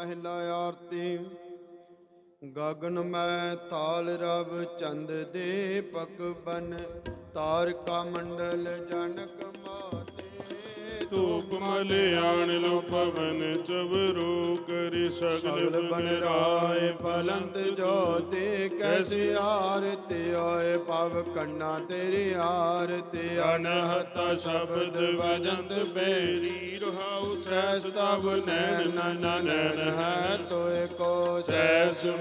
ਪਹਿਲਾ ਆਰਤੀ। ਗਗਨ ਮੈਂ ਤਾਲ ਰਵ ਚੰਦ ਦੇ ਪਕ ਬਨ, ਤਾਰਕਾ ਮੰਡਲ ਜਨਕ ਮਾਤੇ। ਧੂਪ ਮਲਿਆਣ ਲੋ ਪਵਨ ਚਵਰੋ ਕਰੀ ਸਗਲ ਬਨ ਰਾਏ ਪਲੰਤ ਜੋਤੇ ਕੈਸੇ ਆਰਤੇ ਆਏ ਪਵ ਕੰਨਾ ਤੇਰੇ ਆਰਤੇ ਅਨਹਤਾ ਸ਼ਬਦ ਵਜੰਤ ਬੇਰੀ ਰਹਾਉ ਸੈਸ ਤਬ ਨੈਣ ਨਨ ਨੈਣ ਹੈ ਤੋਏ ਕੋ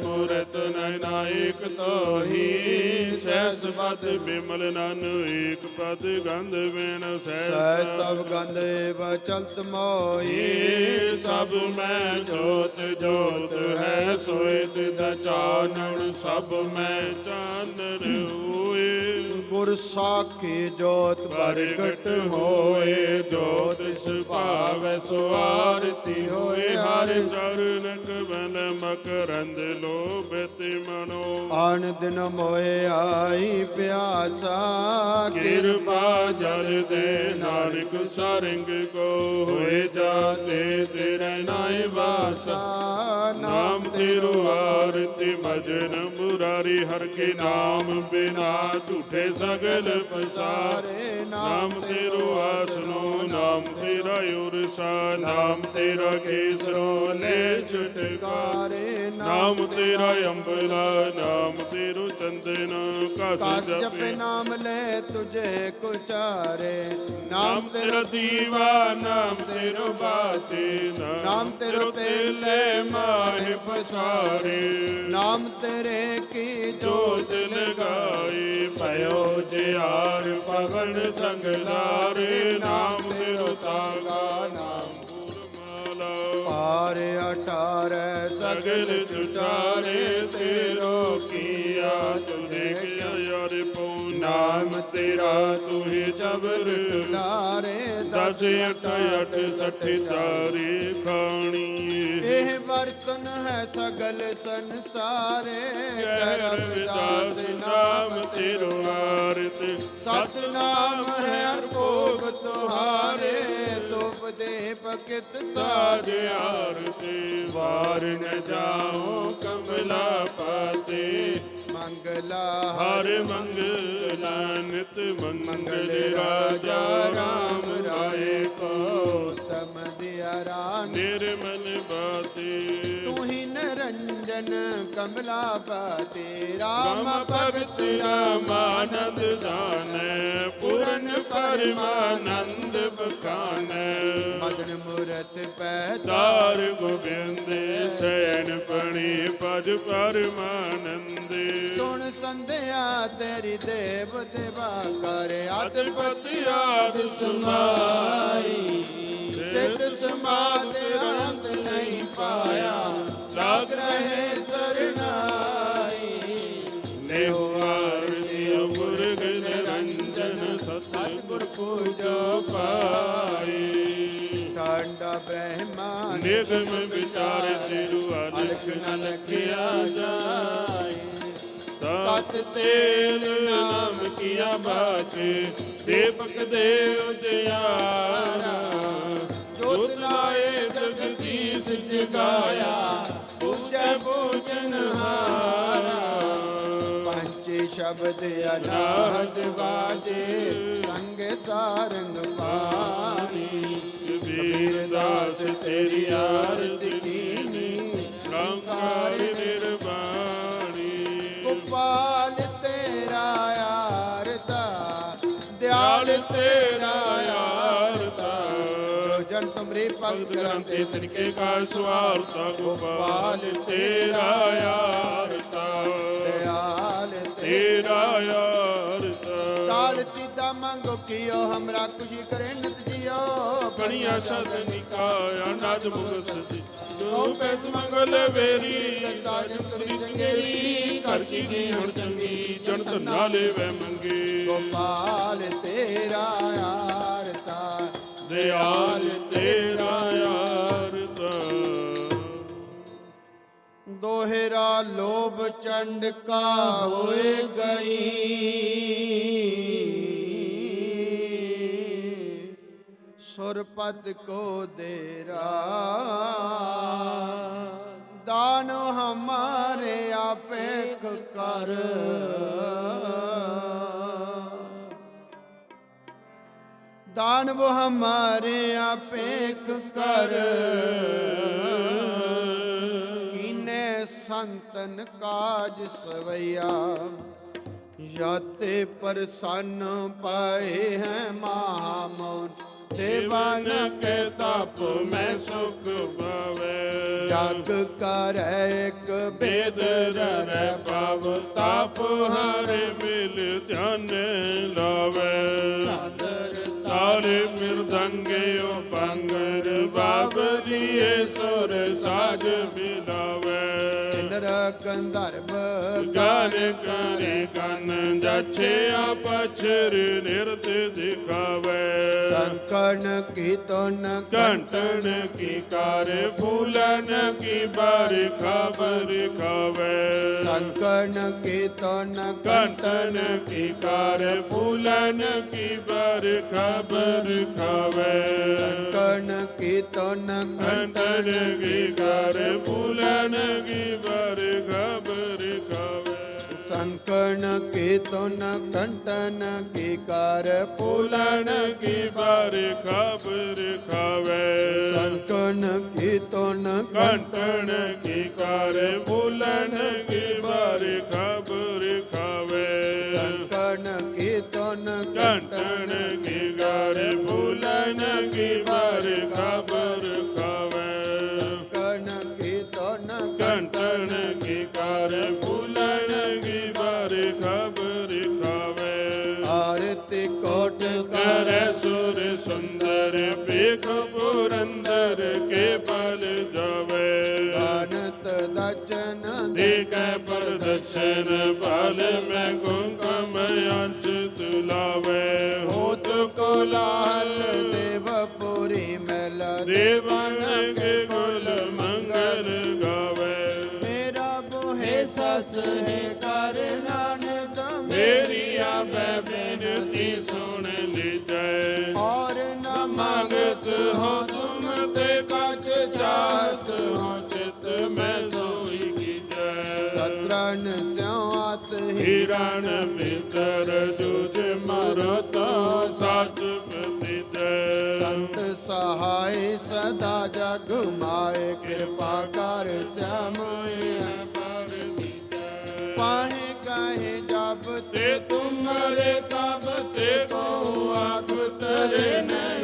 ਮੂਰਤ ਨੈਣਾ ਏਕ ਤੋਹੀ ਸੈਸ ਪਦ ਬਿਮਲ ਨਨ ਏਕ ਪਦ ਗੰਧ ਵੇਣ ਸਹਿਜ ਸੈਸ ਤਬ ਗੰਧੇ ਬਚਲਤ ਮੋਈ ਸਭ ਮੈਂ ਜੋਤ ਜੋਤ ਹੈ ਸੋਇ ਤਿਦ ਚਾਨਣ ਸਭ ਮੈਂ ਚਾਨਣ ਹੋਏ। ਗੁਰ ਸਾਖੀ ਜੋਤ ਪ੍ਰਗਟ ਹੋਏ ਜੋਤ ਸੁਭਾਵੈ ਸੋ ਆਰਤੀ ਹੋਏ ਹਰ ਚਰਨ ਕਬਲ ਮਕਰੰਦ ਲੋਭਿਤ ਮਨੋ। ਆਨ ਦਿਨ ਮੋਏ ਆਈ ਪਿਆਸਾ ਕਿਰਪਾ ਜਲ ਦੇ ਨਾਨਕ ਸਰੰਗ ਕੋ। ਹੋਏ ਜਾਤੇ ਤੇਰੇ ਨਾਏ ਵਾਸਾ ਨਾਮ ਤੇਰੋ ਆਰਤੀ ਭਜਨ ਮੁਰਾਰੀ ਹਰ ਕੇ ਨਾਮ ਬਿਨਾ ਝੂਠੇ ਸਗਲ ਪਸਾਰੇ। ਨਾਮ ਤੇਰੋ ਆਸਨੋ ਨਾਮ ਤੇਰਾ ਉਰਸਾ ਨਾਮ ਤੇਰਾ ਕੇਸਰੋ ਲੈ ਛੁਟਕਾਰੇ। ਨਾਮ ਤੇਰਾ ਅੰਬਲਾ ਨਾਮ ਤੇਰੋ ਚੰਦਨ ਕਸ ਜਪੇ। ਨਾਮ ਲੈ ਤੁਝੇ ਕੁਚਾਰੇ ਨਾਮ ਤੇਰਾ ਦੀਵਾ ਨਾਮ ਤੇਰੋ ਬਾਤੇ ਨਾਮ ਤੇਰੋ ਤੇਲੇ ਮਾਹਿ ਪਸਾਰੇ। ਨਾਮ ਤੇਰੇ ਕੀ ਜੋਤ ਲਗਾਈ? ਭਇਓ ਜਿਆਰ ਪਵਨ ਸੰਗ ਲਾਰੇ ਨਾਮ ਤੇਰੋ ਤਾਗਾ ਨਾਮ ਗੁਰਮਾਲਾ। ਪਾਰ ਅਟਾਰੈ ਸਗਲ ਚੁਟਾਰੇ ਤੇਰੋ ਕੀਆ ਤੁਝੇ ਯਾਰ ਪਉ। ਨਾਮ ਤੇਰਾ ਤੁਹੇ ਜਬਰ ਲਾਰੇ ਦਸ ਅਠ ਅਠ ਸਠ ਚਾਰੇ ਖਾਣੀ ਇਹ ਵਰਤਨ ਹੈ ਸਗਲ ਸੰਸਾਰੇ ਕਰਮ ਦਾਸ ਨਾਮ ਤੇਰੋ ਆਰਤ ਸਤਨਾਮ ਹੈ ਹਰ ਭੋਗ ਤੁਹਾਰੇ ਤੁਪ ਦੇ ਪਕਿਰਤ ਸਾਜ ਸਾਜ ਆਰਤੇ ਵਾਰ ਨ ਜਾਓ ਕਮਲਾ ਪਾਤੇ। ਮੰਗਲਾ ਹਰ ਮੰਗਲਾ ਨਿਤ ਮੰਗਲ ਰਾਜਾ ਰਾਮ ਰਾਏ ਕੋ ਤਮ ਦਿਆ ਰਾਨ ਨਿਰਮਲ ਬਾਤੇ ਨਰੰਜਨ ਕਮਲਾ ਪਾਤੇ ਰਾਮ ਰਾਮ ਭਗਤ ਰਾਮਾਨੰਦ ਦਾਨੈ ਪੂਰਨ ਪਰਮਾਨੰਦ ਬਖਾਨੈ। ਮਦਨ ਮੂਰਤ ਪੈ ਤਾਰ ਗੋਬਿੰਦੇ ਸੈਨ ਪਣੀ ਪਜ ਪਰਮਾਨੰਦੇ। ਸੁਣ ਸੰਧਿਆ ਤੇਰੀ ਦੇਵ ਦੇਵਾ ਕਰ ਅਤਿਪਤ ਆਦ ਸਮਾਈ। ਸਿੱਧ ਸਮਾਦ ਅੰਤ ਨਹੀਂ ਪਾਇਆ। ਲਾਗ ਰਹੇ ਸਰਨਾਈ ਨੇਹੁ। ਆਰਤੀ ਮੁਰਗ ਨਿਰੰਜਨ ਸਤਿਗੁਰ ਪੂਜੋ ਪਾਈ। ਠੰਡਾ ਬ੍ਰਹਮਾ ਨਿਗਮ ਵਿਚਾਰ ਤੇਰੂ ਅਲਖ ਨ ਲਖਿਆ ਜਾਏ। ਤਤ ਤੇਲ ਨਾਮ ਕੀਆ ਬਾਚੇ। ਦੀਪਕ ਦੇਵ ਜਿਆਰਾ ਜੋਤ ਲਾਏ ਪੂਜਨ ਹਾਰਾ ਪੰਚੇ ਸ਼ਬਦ ਅਨਾਹਦ ਬਾਜੇ ਸੰਗ ਸਾਰੰਗ ਪਾਣੀ। ਕਬੀਰ ਦਾਸ ਤੇਰੀ ਆਰਤ ਕੀਨੀ ਰਾਮਕਾਰ ਨਿਰਬਾਣੀ ਗੋਪਾਲ ਤੇਰਾ ਆਰਤਾ ਦਿਆਲ ਤੇਰਾ ਜੋ ਜਨ ਤੁਮਰੀ ਭਗਤ ਗ੍ਰੰਥੀ ਤਿਨਕੇ ਕਾ ਸਵਾਰਤਾ ਗੋਪਾਲ ਤੇਰਾ ਆਰਤਾ ਦਿਆਲ ਤੇ ਤੇਰਾ ਆਰਤਾ ਤਾਲ ਸਿੱਧਾ ਮੰਗੋ ਕੀਓ ਹਮਰਾ ਖੁਸ਼ੀ ਕਰੇ ਨਿਤ ਜਿਓ। ਬਣੀਆਂ ਸਦ ਨਿਕਾਇਆ ਨਾਜ ਮੁਖ ਸਜੀ ਜੋ ਪੈਸ ਮੰਗਲ ਵੇਰੀ ਲੱਤਾ ਜਨ ਕਰੀ ਚੰਗੇਰੀ ਕਰ ਕੀ ਦੀ ਹੁਣ ਚੰਗੀ ਜਣ ਧੰਨਾ ਲੈਵੇ ਮੰਗੇ। ਗੋਪਾਲ ਤੇਰਾ ਆਰਤਾ ਦਿਆਲ ਤੇਰਾ ਆਰਤ ਦੋਹਰਾ ਲੋਭ ਚੰਡ ਕਾ ਹੋਏ ਗਈ। ਸੁਰਪਤ ਕੋ ਦੇਰਾ। ਦਾਨ ਹਮਾਰੇ ਆਪੇਖ ਕਰ। दानव हमारे अपेक कर किने संतन काज सवैया जाते परसन पाए हैं महामौन देवान के तप में सुख पावे जग कर एक बेद रर पाव ताप हर मिल ध्यान लावे ਮਿਰਦੰਗਿਓ ਪੰਗਰ ਬਾਬਰੀਏ ਸੁਰ ਸਾਜ ਗੰਧਰਵ ਗਾਨ ਕਰੇ ਕਨ ਜਛਿਆ ਪਛਰ ਨਿਰਤ ਦਿਖਾਵੇ। ਸੰਕਣ ਕੀਤਨ ਘੰਟਣ ਕੀ ਕਾਰ ਫੂਲਨ ਕੀ ਬਾਰਿਖਾ ਬਰਖਾਵੇ ਸੰਕਣ ਕੀਤਨ ਘੰਟਣ ਕੀ ਕਾਰ ਫੂਲਨ ਕੀ ਬਾਰਿਖਾ ਬਰਖਾਵੇ ਸੰਕਣ ਕੀਤਨ ਘੰਟਣ ਕੀ ਕਾਰ ਫੂਲਨ ਕੀ ਬਾਰਿਖਾ ਬਰਖਾਵੇ ਸੰਕਣ ਕੀਤਨ ਕੰਟਨ ਕੀ ਕਰ ਫੂਲਨ ਕੀ ਬਾਰਿਖਾ ਬਰਖਾਵੇ ਸੰਕਣ ਕੀਤਨ ਘੰਟਣ ਕੀ ਕਾਰ ਫੂਲਨ ਜਾਵੇ। ਦਾਨਤ ਦਚਨ ਦੇਖੈ ਪ੍ਰਦਰਸ਼ਨ ਬਲ ਮੈਂ ਗੁੰਕਮ ਅੰਚ ਤੁਲਾਵੇ। ਹੋਤ ਕੋਲਾਹਲ ਦੇਵਪੁਰੀ ਮੈਲ ਦੇਵਨ ਕੇ ਕੁਲ ਮੰਗਲ ਗਾਵੇ। ਮੇਰਾ ਬੋਹੇ ਸਸ ਹੈ ਕਰ ਨਾਨਕ ਮੇਰੀ ਬੇਨਤੀ ਸੁਣ ਲੀਜੈ। ਔਰ ਨ ਮੰਗਤ ਹੋ ਸਤਰਨ ਸਿਆਤ ਹੀ ਹੀਰਨ ਮਿੱਤਰ ਜੁਜ ਮਰਤ ਸਚ ਪ੍ਰਤੀਜੈ ਸੰਤ ਸਹਾਈ ਸਦਾ ਜਗ ਮਾਏ ਕਿਰਪਾ ਕਰ ਸਿਆਮਏ। ਪਾਹੇ ਕਾਹੇ ਜਬ ਤੇ ਤੁਮਰੇ ਤਬ ਤੇ ਕੋ ਆਖ ਤਰੇ ਨਹੀਂ।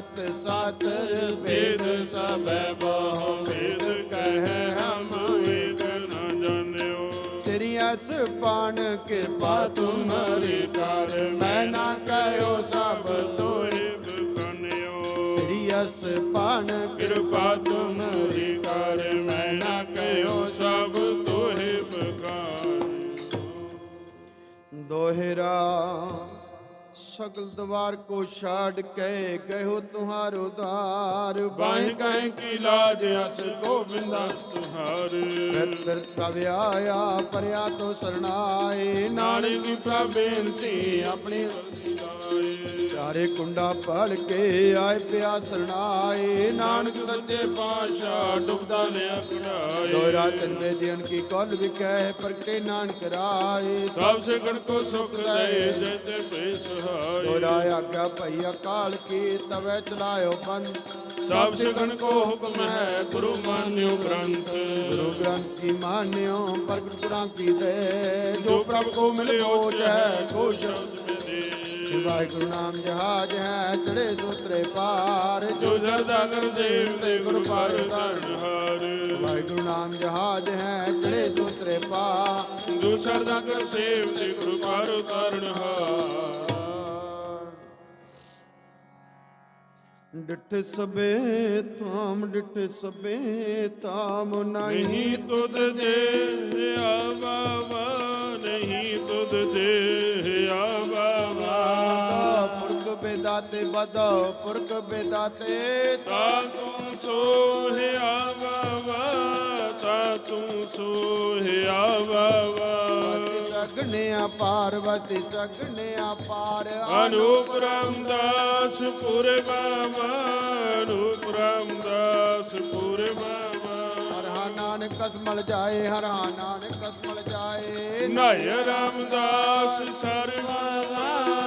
ਸਿਮਰਤ ਸਾਤਰ ਵੇਦ ਵੇਦ ਸਭੈ ਬਹੁ ਵੇਦ ਕਹਿ ਹਮ ਏਕ ਨ ਜਾਣਿਓ ਸ੍ਰੀ ਅਸ ਪਾਣ ਕਿਰਪਾ ਤੁਮਰੀ ਕਰ, ਮੈਂ ਨਾ ਕਹਿਓ ਸਭ ਤੋਏ ਤੋਏ ਸ੍ਰੀ ਅਸ ਪਾਣ ਕਿਰਪਾ ਤੁਮਰੀ ਕਰ, ਮੈਂ ਨਾ ਕਹਿਓ ਸਭ ਤੋਹਿ ਬਖਾਨਿਓ ਦੋਹਰਾ ਸਗਲ ਦਵਾਰ ਕੋ ਛਾੜ ਕੇ ਗਇਓ ਤੁਹਾਰੋ ਦਾਰ ਬਾਹ ਕਹਿ ਕੀ ਲਾਜ ਅਸ ਗੋਬਿੰਦਾ ਤੁਹਾਰ। ਫਿਰ ਫਿਰ ਪ੍ਰਭ ਆਇਆ ਪਰਿਆ ਤੋ ਸਰਣਾਏ। ਨਾਨਕ ਕੀ ਪ੍ਰਬੇਨਤੀ ਆਪਣੀ ਆਪਣੀ ਚਾਰੇ ਕੁੰਡਾ ਪੜ ਕੇ ਆਏ, ਪਿਆ ਸਰਣਾਏ। ਨਾਨਕ ਨਾਨਕ ਸੱਚੇ ਪਾਤਸ਼ਾਹ ਡੁੱਬਦਾ ਨੇ ਅਕੜਾਏ ਦੋਹਰਾ ਤੰਦੇ ਦੀਨ ਕੀ ਕੋਲ ਵਿਖੇ ਪ੍ਰਗਟੇ ਨਾਨਕ ਰਾਏ। ਸਭ ਸਿਕਣ ਕੋ ਸੁਖ ਦੇ ਜਿਤ ਪੇ ਸਹਾਈ ਦੋਹਰਾ ਆਗਿਆ ਭਈ ਅਕਾਲ ਕੀ ਤਵੇ ਚਲਾਇਓ ਪੰਥ ਸਭ ਸਿਕਣ ਕੋ ਹੁਕਮ ਹੈ, ਗੁਰੂ ਮਾਨਿਓ ਗ੍ਰੰਥ। ਗੁਰੂ ਗ੍ਰੰਥ ਕੀ ਮਾਨਿਓ, ਪ੍ਰਗਟ ਗੁਰਾਂ ਕੀ ਦੇ। ਜੋ ਪ੍ਰਭ ਕੋ ਮਿਲਿਓ ਜੈ ਕੋ ਸ਼ਬਦ ਵਾਹਿਗੁਰੂ ਨਾਮ ਜਹਾਜ ਹੈ ਚੜੇ ਸੂਤਰੇ ਪਾਰ। ਜੋ ਜਰਦਾ ਕਰ ਸੇਵ ਤੇ ਗੁਰੂ ਪਰ ਧਰਨ ਹਾਰ। ਵਾਹਿਗੁਰੂ ਨਾਮ ਜਹਾਜ ਹੈ ਚੜੇ ਸੂਤਰੇ ਪਾਰ। ਜੋ ਸਰਦਾ ਕਰ ਸੇਵ ਤੇ ਗੁਰੂ ਪਰ ਧਰਨ ਹਾਰ। ਡਿਠ ਸਬੇ ਤਾਮ ਡਿਠ ਸਬੇ ਤਾਮ ਨਹੀਂ। ਤੁਧ ਦੇ ਆਵਾਵਾ ਨਹੀਂ ਤੁਧ ਦੇ ਬਿਦਾਤੇ ਬਦੋ ਪੁਰਖ ਬਿਦਾਤੇ ਤਾ ਤੂੰ ਸੋਹਿਆ ਬਾਵਾ ਤਾ ਤੂੰ ਸੋਹਿਆ ਬਾਵਾ ਸਗਣਿਆ ਪਾਰਵਤੀ ਸਗਣਿਆ ਪਾਰ ਅਨੂਪ ਰਾਮਦਾਸ ਪੁਰੇ ਬਾਵਾ ਅਨੂਪ ਰਾਮਦਾਸ ਪੁਰੇ ਬਾਵਾ। ਹਰਾ ਨਾਨਕ ਕਸਮਲ ਜਾਏ ਹਰਾ ਨਾਨਕ ਕਸਮਲ ਜਾਏ। ਨਾਇ ਰਾਮਦਾਸ ਸਰਵਾਵਾ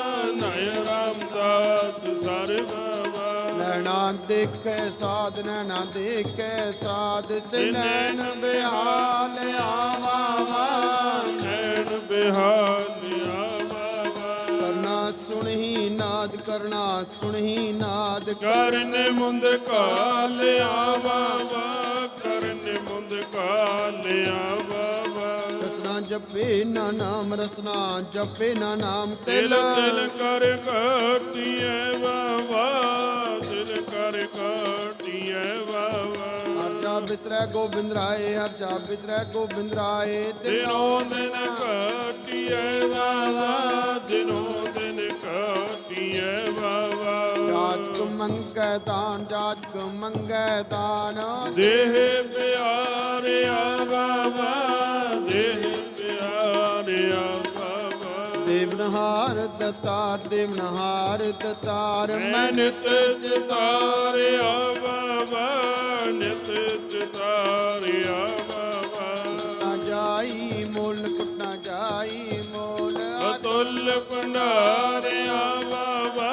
ਰਾਮਦਾਸ ਸਰਵਾਵਾ ਨੈਣਾ ਦੇਖੈ ਸਾਧ ਨੈਣਾ ਦੇਖੈ ਸਾਧ। ਸਿਨੈਣ ਬਿਹਾਲ ਆਵਾਵਾ ਨੈਣ ਬਿਹਾਲਿਆ ਬਾਬਾ ਕਰਨਾ ਸੁਣਹੀ ਨਾਦ ਕਰਨਾ ਸੁਣਹੀ ਨਾਦ। ਕਰਨ ਮੁੰਦ ਕਾਲਿਆ ਬਾਬਾ ਕਰਨ ਮੁੰਦ ਕਾਲਿਆ ਬਾਬਾ ਰਸਨਾ ਜਪੇ ਨਾ ਨਾਮ ਰਸਨਾ ਜਪੇ ਨਾ ਨਾਮ ਤਿਲ। ਤਿਲ ਕਰ ਕਰਤੀਐ ਬਾਬਾ ਤਿਲ ਕਰ ਕਰਤੀਐ ਬਾਬਾ ਹਰ ਜਾ ਬਿਤਰੈ ਗੋਬਿੰਦ ਰਾਏ ਹਰ ਜਾ ਬਿਤਰੈ ਗੋਬਿੰਦ ਰਾਏ ਦਿਨੋਂ ਦਿਨ ਕਰਤੀਐ ਬਾਬਾ ਦਿਨੋਂ ਦਿਨ ਕਰਤੀਐ ਬਾਬਾ ਜਾਚ ਕੋ ਮੰਗੈ ਦਾਨ ਕੋ ਮੰਗੈ ਦਾਨ। ਦੇਹ ਪਿਆਰਿਆ ਬਾਬਾ ਦੇਹ ਦੇਵਨਹਾਰ ਦਤਾਰ ਦੇਵਨਹਾਰ ਦਤਾਰ ਮੈਂ ਨਿਤ ਚਿਤਾਰਿਆ ਬਾਬਾ ਨਿਤ ਚਿਤਾਰਿਆ ਬਾਬਾ ਜਾਈ ਮੁੱਲ ਕੁੱਟਣਾ ਜਾਈ ਮੋਲ ਅਤੁੱਲ ਭੰਡਾਰਿਆ ਬਾਬਾ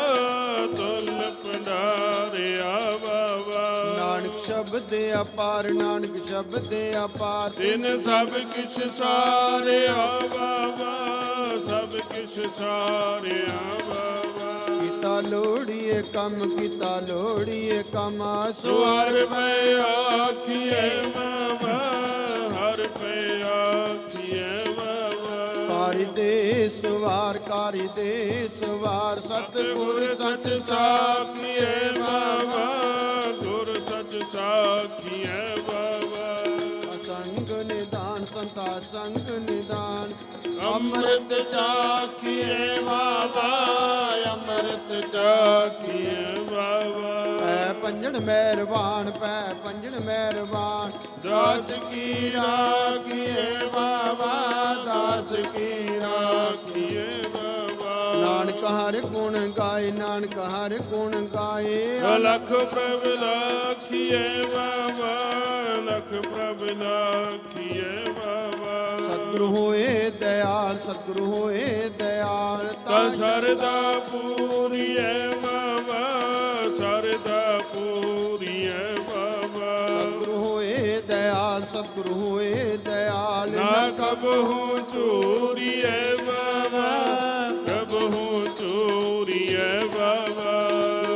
ਅਤੁੱਲ ਭੰਡਾਰਿਆ ਬਾਬਾ ਨਾਨਕ ਸ਼ਬਦ ਅਪਾਰ ਨਾਨਕ ਸ਼ਬਦ ਅਪਾਰ। ਤਿਨ ਸਭ ਕਿਛ ਸਾਰਿਆ ਬਾਬਾ ਸਭ ਕਿਛ ਸਾਰਿਆ ਬਾਬਾ ਕੀਤਾ ਲੋੜੀਏ ਕੰਮ ਕੀਤਾ ਲੋੜੀਏ ਕੰਮ। ਸਵਾਰ ਸਵਾਰ ਪੈ ਆਖੀਏ ਬਾਬਾ ਹਰ ਪੈ ਆਖੀਏ ਬਾਬਾ ਕਾਰੀ ਦੇ ਸਵਾਰ ਕਾਰੀ ਦੇ ਸਵਾਰ ਸਤਿਗੁਰ ਸੱਚ ਸਾਖੀਏ ਬਾਬਾ ਅੰਮ੍ਰਿਤ ਚਾਖੀਏ ਬਾਬਾ ਅੰਮ੍ਰਿਤ ਚਾਖੀਏ ਬਾਬਾ। ਪੈ ਪੰਜਣ ਮਿਹਰਬਾਨ ਪੈ ਪੰਜਣ ਮਿਹਰਬਾਨ। ਦਾਸ ਕੀ ਰਾਖੀਏ ਬਾਬਾ ਦਾਸ ਕੀ ਰਾਖੀਏ ਨਾਨਕ ਹਰ ਗੁਣ ਗਾਏ ਨਾਨਕ ਹਰ ਗੁਣ ਗਾਏ। ਲਖ ਪ੍ਰਭ ਲਾਖੀਏ ਬਾਬਾ ਲਖ ਪ੍ਰਭ ਲਾਖੀਏ ਬਾਬਾ। ਸਤਿਗੁਰ ਹੋਏ ਦਇਆਲ ਸਤਿਗੁਰ ਹੋਏ ਦਇਆਲ ਤਾ ਸਰਦਾ ਪੂਰੀਏ ਬਾਬਾ ਸਰਦਾ ਪੂਰੀਏ ਬਾਬਾ ਸਤਿਗੁਰ ਹੋਏ ਦਇਆਲ ਸਤਿਗੁਰ ਹੋਏ ਦਇਆਲ ਨਾ ਕਬਹੂ ਚੋਰੀਏ ਬਾਬਾ ਕਬਹੂ ਚੋਰੀਏ ਬਾਬਾ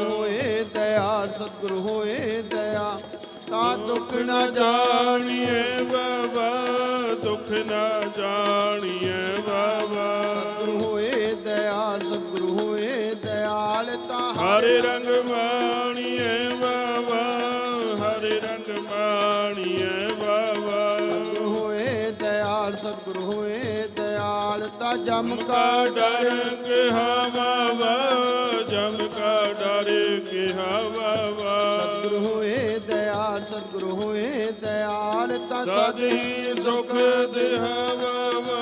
ਹੋਏ ਦਇਆਲ ਸਤਿਗੁਰ ਹੋਏ ਦਇਆ ਤਾ ਦੁੱਖ ਨਾ ਜਾਣੀਏ ਬਾਬਾ ਦੁੱਖ ਨਾ ਜਾਣੀਏ ਬਾਬਾ। ਸਤਿਗੁਰ ਹੋਏ ਦਇਆਲ ਸਤਿਗੁਰ ਹੋਏ ਦਇਆਲ ਤਾ ਹਰੇ ਰੰਗ ਮਾਣੀਏ ਬਾਬਾ ਹਰੇ ਰੰਗ ਮਾਣੀਏ ਬਾਬਾ। ਸਤਿਗੁਰ ਹੋਏ ਦਇਆਲ ਸਤਿਗੁਰ ਹੋਏ ਦਇਆਲ ਤਾ ਜਮ ਕਾ ਕਾ ਡਰ ਕਿਹਾ ਤਾ ਸਦ ਸਦ ਹੀ ਸੁਖ ਦਿਹਾ ਬਾਬਾ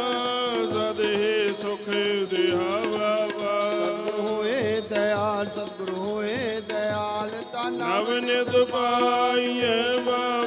ਸਦ ਹੀ ਸੁਖ ਦਿਹਾ ਬਾਬਾ ਸਤਿਗੁਰ ਹੋਏ ਦਇਆਲ ਸਤਿਗੁਰ ਹੋਏ ਦਇਆਲ ਤਾ ਨਵ ਨਾਮ ਨਿਤ ਪਾਈਏ ਬਾਬਾ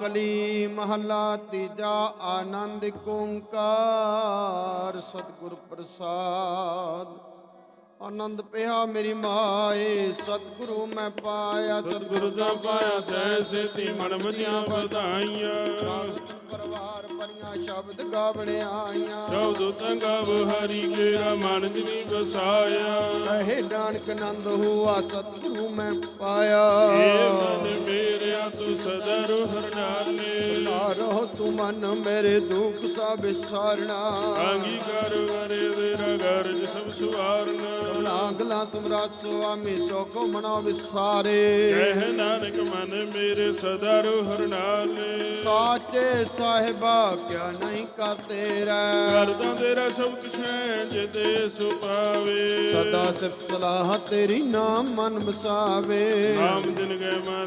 ਕਲੀ ਮਹੱਲਾ ਤੀਜਾ ਆਨੰਦ ਓੰਕਾਰ ਸਤਿਗੁਰ ਪ੍ਰਸਾਦ। ਆਨੰਦ ਪਿਆ ਮੇਰੀ ਮਾਏ, ਸਤਿਗੁਰੂ ਮੈਂ ਪਾਇਆ, ਸਤਿਗੁਰੂ ਦਾ ਪਾਇਆ ਸਹਿ ਸੇਤੀ ਮਨ ਮਦੀਆਂ ਵਧਾਈਆਂ। ਸ਼ਬਦ ਗਾਵਣ ਆਈਆਂ। ਸ਼ਬਦ ਤੰਗਵ ਹਰੀ ਕੇਰਾ ਮਨ ਜਿਨੀ ਵਸਾਇਆ। ਕਹੇ ਨਾਨਕ ਨੰਦ ਹੁਆ ਸਤਿਗੁਰੂ ਮੈਂ ਪਾਇਆ। ਏ ਮਨ ਮੇਰਿਆ ਤੂੰ ਸਦਾ ਰੋਹਰ ਨਾਲੇ ਨਾ ਰਹੋ ਤੂੰ ਮਨ ਮੇਰੇ ਦੁੱਖ ਸਭ ਵਿਸਾਰਣਾ ਅੰਗੀਕਾਰ ਵਰੇ ਤੇਰਾ ਗਰਜ ਸਭ ਸੁਵਾਰਨਾ। ਨਾਗਲਾ ਸਮਰਾਟ ਸੁਆਮੀ ਸੋ ਕੋ ਮਨੋ ਵਿਸਾਰੇ। ਕਹਿ ਨਾਨਕ ਮਨ ਮੇਰੇ ਸਦਾ ਰੋਹਰ ਨਾਲੇ ਸਾਚੇ ਸਾਹਿਬਾ ਕਿਆ ਨਹੀਂ ਕਰਤੇ ਰਹਿ। ਕਰਦਾ ਤੇਰਾ ਸਭ ਕੁਛ ਹੈ ਜਿਤੇ ਸੁਪਾਵੇ ਸਦਾ ਸਿਫਤ ਸਲਾਹ ਤੇਰੀ ਨਾਮ ਮਨ ਵਸਾਵੇ। ਨਾਮ ਜਿਨ ਗਏ ਮਨ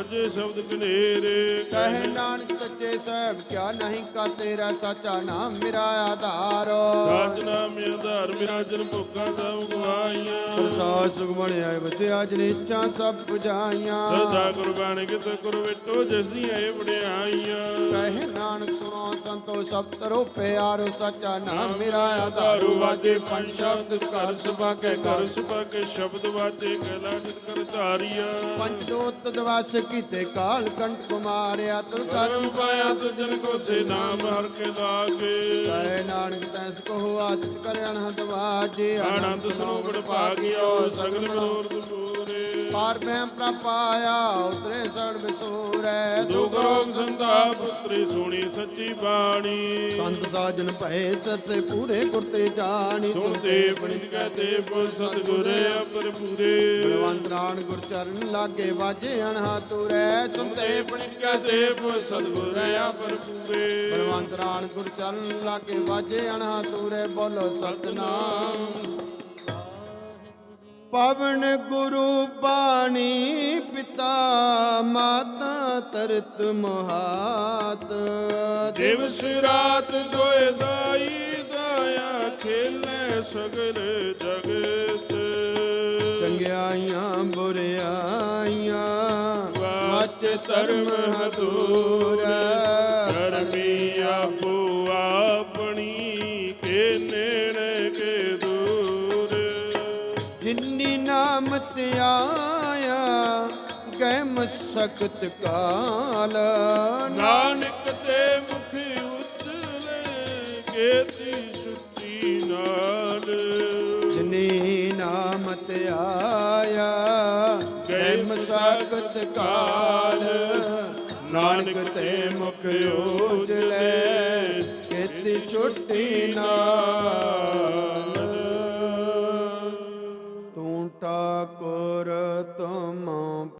ਵਸੇ ਵਾਜੇ ਸ਼ਬਦ ਕਨੇਰੇ ਕਹੇ ਨਾਨਕ ਸੱਚੇ ਸਾਹਿਬ ਕਿਆ ਨਹੀਂ ਕਰਤੇ ਰਹਿ ਸਾਚਾ ਨਾਮ ਮੇਰਾ ਆਧਾਰ। ਸਾਚ ਨਾਮ ਆਧਾਰ ਮੇਰਾ ਜਨ ਭੁੱਖਾਂ ਸਭ ਗਵਾਈਆਂ ਪ੍ਰਸਾਦ ਸੁਖ ਬਣਿਆ ਵਸਿਆ ਜਨੇਚਾ ਸਭ ਪੁਜਾਈਆਂ। ਸਦਾ ਕੁਰਬਾਨ ਕਿਤ ਕੁਰ ਵਿਟੋ ਜਿਸ ਦੀਆਂ ਇਹ ਵਡਿਆਈਆਂ। ਕਹੇ ਨਾਨਕ ਸੁਣੋ ਸੰਤੋ ਸਭ ਤਰੋ ਪਿਆਰੋ ਸੱਚਾ ਨਾਮ ਮੇਰਾ ਆਧਾਰੂ। ਵਾਜੇ ਪੰਜ ਸ਼ਬਦ ਘਰ ਸੁਭਾ ਕੇ ਕਰ ਘਰ। ਸੁਭਾ ਕੇ ਸ਼ਬਦ ਵਾਜੇ ਕਲਾ ਜਿਤ ਕਰ ਧਾਰੀਆ। ਪੰਜ ਦੋਤ ਦਵਾਸ ਕੀਤੇ ਕਾਲ ਕੰਠ ਕੁਮਾਰਿਆ ਤੁਰ ਕਰਮ ਪਾਇਆ ਤੁਜਨ ਕੋ ਸੇ ਨਾਮ ਹਰ ਕੇ ਲਾਗੇ ਕਹੇ ਨਾਨਕ ਤੈਸ ਕੋ ਆਦਿਤ ਕਰ ਅਨਹਦ ਵਾਜੇ ਆਨੰਦ ਸਰੂਪੜ ਭਾਗਿਓ ਸਗਲ ਮਨੋਰਥ ਪੂਰੇ ਪਾਰ ਬ੍ਰਹਮ ਪ੍ਰਪਾਇਆ ਉਤਰੇ ਸੜ ਵਿਸੂਰੈ ਦੁਖ ਰੋਗ ਸੰਤਾਪ ਪੁੱਤਰੀ ਸੁਣੀ ਸੱਚੀ ਬਾਣੀ। ਸੰਤ ਸਾਜਨ ਭਏ ਸਰਸੇ ਪੂਰੇ ਗੁਰਤੇ ਜਾਣੀ ਸੁਣਤੇ ਪਣਿਤ ਕਹਤੇ ਪੁਰ ਸਤਿਗੁਰੇ ਅਪਰ ਪੂਰੇ। ਬਲਵੰਤ ਰਾਣ ਗੁਰ ਚਰਨ ਲਾਗੇ ਵਾਜੇ ਅਨਹਾ ਤੁਰੈ ਸੁਨਤੇ ਪਣਿਤ ਕਹਤੇ ਪੁਰ ਸਤਿਗੁਰੇ ਅਪਰ ਪੂਰੇ। ਬਲਵੰਤ ਰਾਣ ਗੁਰ ਚਰਨ ਲਾਗੇ ਵਾਜੇ ਅਨਹਾ ਤੁਰੈ ਬੋਲੋ ਸਤਨਾਮ। ਪਵਨ ਗੁਰੂ ਬਾਣੀ ਪਿਤਾ ਮਾਤਾ ਤਰਤ ਮਹਾਤ। ਦਿਵਸ ਰਾਤ ਦੋਇ ਦਾਈ ਦਾਇਆ ਖੇਲੇ ਸਗਲ ਜਗਤ। ਚੰਗਿਆਈਆਂ ਬੁਰਿਆਈਆਂ ਵਾਚ ਧਰਮ ਹਦੂਰ ਜਿਨੀ ਨਾਮ ਤੇ ਆਇਆ ਗੈ ਮਸਕਤ ਕਾਲ। ਨਾਨਕ ਤੇ ਮੁਖ ਉਤਲੇ ਕੇਤੀ ਸੁਤੀ ਨਾਲ। ਜਿਨੀ ਨਾਮ ਤੇ ਆਇਆ ਗੈ ਮਸਕਤ ਕਾਲ। ਨਾਨਕ ਤੇ ਮੁਖ ਉਜਲੇ ਕੀਤੀ ਛੁੱਟੀ ਨਾਲ।